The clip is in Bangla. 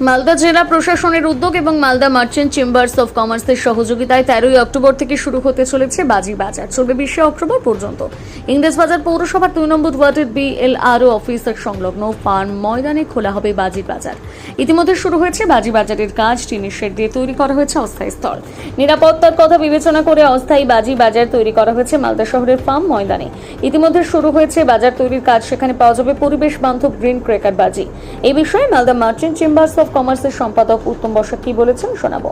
মালদা জেলা প্রশাসনের উদ্যোগ এবং মালদা মার্চেন্ট চেম্বার্স অফ কমার্সের সহযোগিতায় তেরোই অক্টোবর থেকে শুরু হতে চলেছে বাজি বাজার। চলবে বিশে অক্টোবর পর্যন্ত। ইংরেজবাজার পৌরসভার দুই নম্বর ওয়ার্ডের বিএলআরও অফিসের সংলগ্ন ফার্ম ময়দানে খোলা হবে বাজির বাজার। ইতিমধ্যে শুরু হয়েছে বাজি বাজারের কাজ, টিনের শেড দিয়ে তৈরি করা হয়েছে অস্থায়ী স্থল। নিরাপত্তার কথা বিবেচনা করে অস্থায়ী বাজি বাজার তৈরি করা হয়েছে মালদা শহরের ফার্ম ময়দানে। ইতিমধ্যে শুরু হয়েছে বাজার তৈরির কাজ, সেখানে পাওয়া যাবে পরিবেশ বান্ধব গ্রিন ক্রেকার বাজি। এই বিষয়ে মালদা মার্চেন্ট চেম্বার্স অফ কমার্সের সম্পাদক উত্তম বসাক কি বলেছেন শোনাবো।